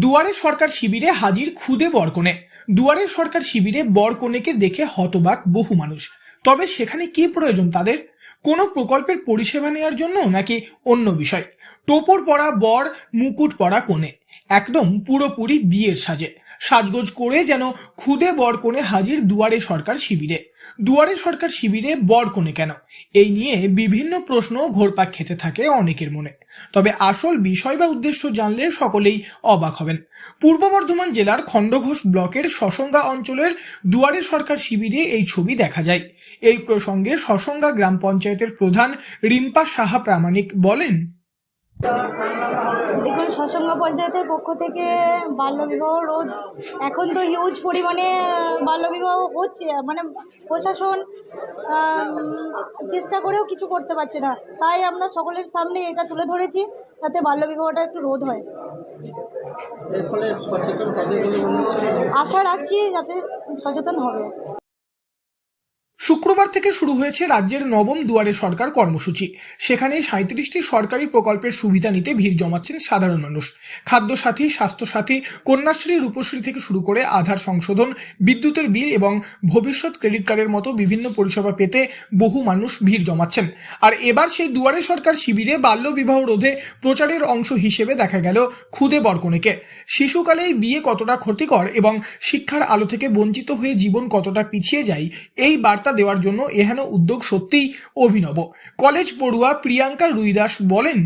দুয়ারে সরকার শিবিরে হাজির খুদে বরকনে। দুয়ারে সরকার শিবিরে বরকনেকে দেখে হতবাক বহু মানুষ। তবে সেখানে কি প্রয়োজন তাদের? কোনো প্রকল্পের পরিষেবা নেওয়ার জন্য নাকি অন্য বিষয়? টোপর পরা বর, মুকুট পরা কোণে একদম পুরোপুরি বিয়ের সাজে। সাজগোজ করে যেন খুদে বরকনে হাজির দুয়ারে সরকার শিবিরে। দুয়ারে সরকার শিবিরে বরকনে কেন? এই নিয়ে বিভিন্ন প্রশ্ন ঘোরপাক খেতে থাকে অনেকের মনে। তবে আসল বিষয় বা উদ্দেশ্য জানলে সকলেই অবাক হবেন। পূর্ব বর্ধমান জেলার খণ্ডঘোষ ব্লকের সসঙ্গা অঞ্চলের দুয়ারে সরকার শিবিরে এই ছবি দেখা যায়। এই প্রসঙ্গে সসঙ্গা গ্রাম পঞ্চায়েতের প্রধান রিম্পা সাহা প্রামাণিক বলেন দেখুন সসঙ্গ পঞ্চায়েতের পক্ষ থেকে বাল্যবিবাহ রোধ এখন তো হিউজ পরিমাণে বাল্যবিবাহ হচ্ছে। মানে প্রশাসন চেষ্টা করেও কিছু করতে পারছে না। তাই আমরা সকলের সামনে এটা তুলে ধরেছি যাতে বাল্যবিবাহটা একটু রোধ হয়। আশা রাখছি যাতে সচেতন হবে। শুক্রবার থেকে শুরু হয়েছে রাজ্যের নবম দুয়ারে সরকার কর্মসূচি। সেখানে সাঁত্রিশটি সরকারি প্রকল্পের সুবিধা নিতে ভিড় জমাচ্ছেন সাধারণ মানুষ। খাদ্যসাথী, স্বাস্থ্যসাথী, কন্যাশ্রী, রূপশ্রী থেকে শুরু করে আধার সংশোধন, বিদ্যুতের বিল এবং ভবিষ্যৎ ক্রেডিট কার্ডের মতো বিভিন্ন পরিষেবা পেতে বহু মানুষ ভিড় জমাচ্ছেন। আর এবার সেই দুয়ারে সরকার শিবিরে বাল্যবিবাহ রোধে প্রচারের অংশ হিসেবে দেখা গেল খুদে বরকনেকে। শিশুকালেই বিয়ে কতটা ক্ষতিকর এবং শিক্ষার আলো থেকে বঞ্চিত হয়ে জীবন কতটা পিছিয়ে যায়, এই বার্তা দেওয়ার জন্য এহেন উদ্যোগ সত্যিই অভিনব। কলেজ পড়ুয়া প্রিয়াঙ্কা রুইদাস বলেন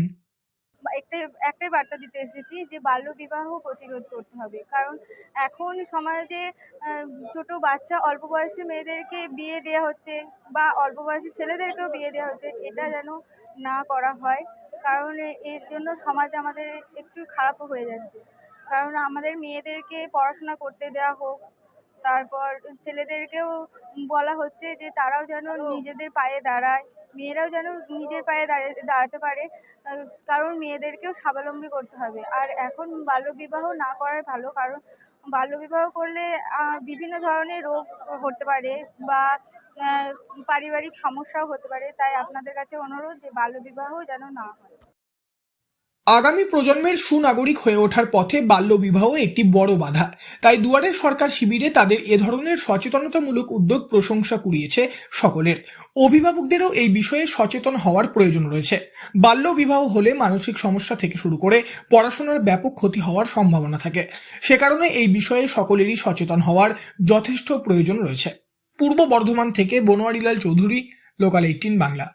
একটাই বার্তা দিতে এসেছি যে বাল্যবিবাহ প্রতিরোধ করতে হবে। কারণ এখন সমাজে ছোট বাচ্চা অল্প বয়সী মেয়েদেরকে বিয়ে দেওয়া হচ্ছে বা অল্প বয়সী ছেলেদেরকেও বিয়ে দেওয়া হচ্ছে, এটা যেন না করা হয়। কারণ এর জন্য সমাজ আমাদের একটু খারাপও হয়ে যাচ্ছে। কারণ আমাদের মেয়েদেরকে পড়াশোনা করতে দেওয়া হোক তারপর ছেলেদেরকেও বলা হচ্ছে যে তারাও যেন নিজেদের পায়ে দাঁড়ায় মেয়েরাও যেন নিজের পায়ে দাঁড়িয়ে দাঁড়াতে পারে কারণ মেয়েদেরকেও স্বাবলম্বী করতে হবে। আর এখন বাল্যবিবাহ না করাই ভালো কারণ বাল্যবিবাহ করলে বিভিন্ন ধরনের রোগ হতে পারে বা পারিবারিক সমস্যাও হতে পারে। তাই আপনাদের কাছে অনুরোধ যে বাল্যবিবাহ যেন না হয়। আগামী প্রজন্মের সুনাগরিক হয়ে ওঠার পথে বাল্যবিবাহ একটি বড় বাধা। তাই দুয়ারে সরকার শিবিরে তাদের এ ধরনের সচেতনতামূলক উদ্যোগ প্রশংসা কুড়িয়েছে সকলের। অভিভাবকদেরও এই বিষয়ে সচেতন হওয়ার প্রয়োজন রয়েছে। বাল্যবিবাহ হলে মানসিক সমস্যা থেকে শুরু করে পড়াশোনার ব্যাপক ক্ষতি হওয়ার সম্ভাবনা থাকে। সে কারণে এই বিষয়ে সকলেরই সচেতন হওয়ার যথেষ্ট প্রয়োজন রয়েছে। পূর্ব বর্ধমান থেকে বনোয়ারিলাল চৌধুরী লোকাল এইটিন বাংলা